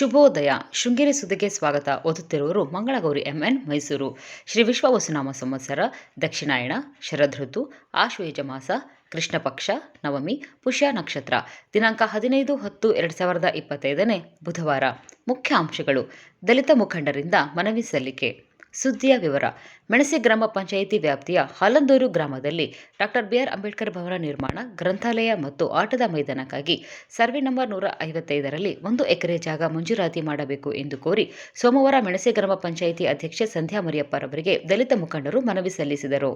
ಶುಭೋದಯ. ಶೃಂಗೇರಿ ಸುದ್ದಿಗೆ ಸ್ವಾಗತ. ಓದುತ್ತಿರುವವರು ಮಂಗಳಗೌರಿ ಎಂಎನ್ ಮೈಸೂರು. ಶ್ರೀ ವಿಶ್ವವಸುನಾಮ ಸಂವತ್ಸರ, ದಕ್ಷಿಣಾಯಣ, ಶರದೃತು ಆಶ್ವಯುಜ ಮಾಸ ಕೃಷ್ಣ ಪಕ್ಷ ನವಮಿ, ಪುಷ್ಯ ನಕ್ಷತ್ರ. ದಿನಾಂಕ ಹದಿನೈದು ಹತ್ತು ಎರಡು ಸಾವಿರದ ಇಪ್ಪತ್ತೈದನೇ ಬುಧವಾರ. ಮುಖ್ಯ ಅಂಶಗಳು. ದಲಿತ ಮುಖಂಡರಿಂದ ಮನವಿ ಸಲ್ಲಿಕೆ. ಸುದ್ದಿಯ ವಿವರ. ಮೆಣಸಿ ಗ್ರಾಮ ಪಂಚಾಯಿತಿ ವ್ಯಾಪ್ತಿಯ ಹಾಲಂದೂರು ಗ್ರಾಮದಲ್ಲಿ ಡಾಕ್ಟರ್ ಬಿಆರ್ ಅಂಬೇಡ್ಕರ್ ಭವನ ನಿರ್ಮಾಣ, ಗ್ರಂಥಾಲಯ ಮತ್ತು ಆಟದ ಮೈದಾನಕ್ಕಾಗಿ ಸರ್ವೆ ನಂಬರ್ ನೂರ ಐವತ್ತೈದರಲ್ಲಿ ಒಂದು ಎಕರೆ ಜಾಗ ಮಂಜೂರಾತಿ ಮಾಡಬೇಕು ಎಂದು ಕೋರಿ ಸೋಮವಾರ ಮೆಣಸೆ ಗ್ರಾಮ ಪಂಚಾಯಿತಿ ಅಧ್ಯಕ್ಷೆ ಸಂಧ್ಯಾ ಮರಿಯಪ್ಪರವರಿಗೆ ದಲಿತ ಮುಖಂಡರು ಮನವಿ ಸಲ್ಲಿಸಿದರು.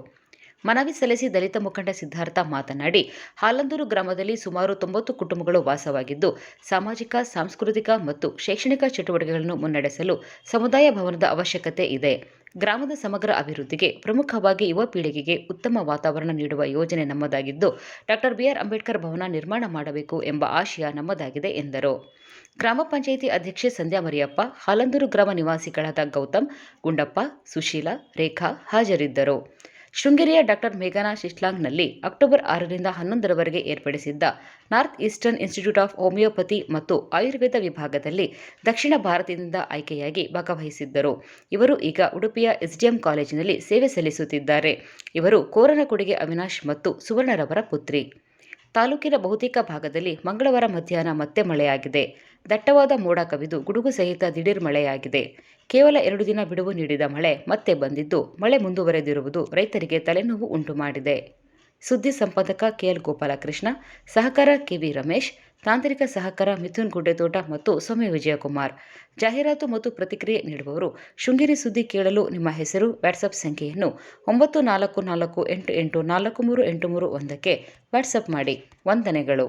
ಮನವಿ ಸಲ್ಲಿಸಿ ದಲಿತ ಮುಖಂಡ ಸಿದ್ಧಾರ್ಥ ಮಾತನಾಡಿ, ಹಾಲಂದೂರು ಗ್ರಾಮದಲ್ಲಿ ಸುಮಾರು ತೊಂಬತ್ತು ಕುಟುಂಬಗಳು ವಾಸವಾಗಿದ್ದು, ಸಾಮಾಜಿಕ, ಸಾಂಸ್ಕೃತಿಕ ಮತ್ತು ಶೈಕ್ಷಣಿಕ ಚಟುವಟಿಕೆಗಳನ್ನು ಮುನ್ನಡೆಸಲು ಸಮುದಾಯ ಭವನದ ಅವಶ್ಯಕತೆ ಇದೆ. ಗ್ರಾಮದ ಸಮಗ್ರ ಅಭಿವೃದ್ಧಿಗೆ ಪ್ರಮುಖವಾಗಿ ಯುವ ಪೀಳಿಗೆಗೆ ಉತ್ತಮ ವಾತಾವರಣ ನೀಡುವ ಯೋಜನೆ ನಮ್ಮದಾಗಿದ್ದು, ಡಾಕ್ಟರ್ ಬಿಆರ್ ಅಂಬೇಡ್ಕರ್ ಭವನ ನಿರ್ಮಾಣ ಮಾಡಬೇಕು ಎಂಬ ಆಶಯ ನಮ್ಮದಾಗಿದೆ ಎಂದರು. ಗ್ರಾಮ ಪಂಚಾಯಿತಿ ಅಧ್ಯಕ್ಷೆ ಸಂಧ್ಯಾ ಮರಿಯಪ್ಪ, ಹಾಲಂದೂರು ಗ್ರಾಮ ನಿವಾಸಿಗಳಾದ ಗೌತಮ್, ಗುಂಡಪ್ಪ, ಸುಶೀಲ, ರೇಖಾ ಹಾಜರಿದ್ದರು. ಶೃಂಗೇರಿಯ ಡಾಕ್ಟರ್ ಮೇಘನಾ ಶಿಶ್ಲಾಂಗ್ನಲ್ಲಿ ಅಕ್ಟೋಬರ್ ಆರರಿಂದ ಹನ್ನೊಂದರವರೆಗೆ ಏರ್ಪಡಿಸಿದ್ದ north eastern institute of homeopathy ಮತ್ತು ಆಯುರ್ವೇದ ವಿಭಾಗದಲ್ಲಿ ದಕ್ಷಿಣ ಭಾರತದಿಂದ ಆಯ್ಕೆಯಾಗಿ ಭಾಗವಹಿಸಿದ್ದರು. ಇವರು ಈಗ ಉಡುಪಿಯ ಎಸ್ಡಿಎಂ ಕಾಲೇಜಿನಲ್ಲಿ ಸೇವೆ ಸಲ್ಲಿಸುತ್ತಿದ್ದಾರೆ. ಇವರು ಕೋರನಕೊಡಿಗೆ ಅವಿನಾಶ್ ಮತ್ತು ಸುವರ್ಣರವರ ಪುತ್ರಿ. ತಾಲೂಕಿನ ಬಹುತೇಕ ಭಾಗದಲ್ಲಿ ಮಂಗಳವಾರ ಮಧ್ಯಾಹ್ನ ಮತ್ತೆ ಮಳೆಯಾಗಿದೆ. ದಟ್ಟವಾದ ಮೋಡ ಕವಿದು ಗುಡುಗು ಸಹಿತ ದಿಢೀರ್ ಮಳೆಯಾಗಿದೆ. ಕೇವಲ ಎರಡು ದಿನ ಬಿಡುವು ನೀಡಿದ ಮಳೆ ಮತ್ತೆ ಬಂದಿದ್ದು. ಮಳೆ ಮುಂದುವರೆದಿರುವುದು ರೈತರಿಗೆ ತಲೆನೋವು ಉಂಟು ಮಾಡಿದೆ ಸುದ್ದಿ ಸಂಪಾದಕ ಕೆಎಲ್ ಗೋಪಾಲಕೃಷ್ಣ, ಸಹಕಾರ ಕೆವಿ ರಮೇಶ್, ತಾಂತ್ರಿಕ ಸಹಕಾರ ಮಿಥುನ್ ಗುಡ್ಡೆತೋಟ ಮತ್ತು ಸ್ವಾಮಿ ವಿಜಯಕುಮಾರ್. ಜಾಹೀರಾತು ಮತ್ತು ಪ್ರತಿಕ್ರಿಯೆ ನೀಡುವವರು ಶೃಂಗೇರಿ ಸುದ್ದಿ ಕೇಳಲು ನಿಮ್ಮ ಹೆಸರು ವಾಟ್ಸಪ್ ಸಂಖ್ಯೆಯನ್ನು ಒಂಬತ್ತು ನಾಲ್ಕು ನಾಲ್ಕು ಎಂಟು ಎಂಟು ನಾಲ್ಕು ಮೂರು ಎಂಟು ಮೂರು ಒಂದಕ್ಕೆ ವಾಟ್ಸಪ್ ಮಾಡಿ. ವಂದನೆಗಳು.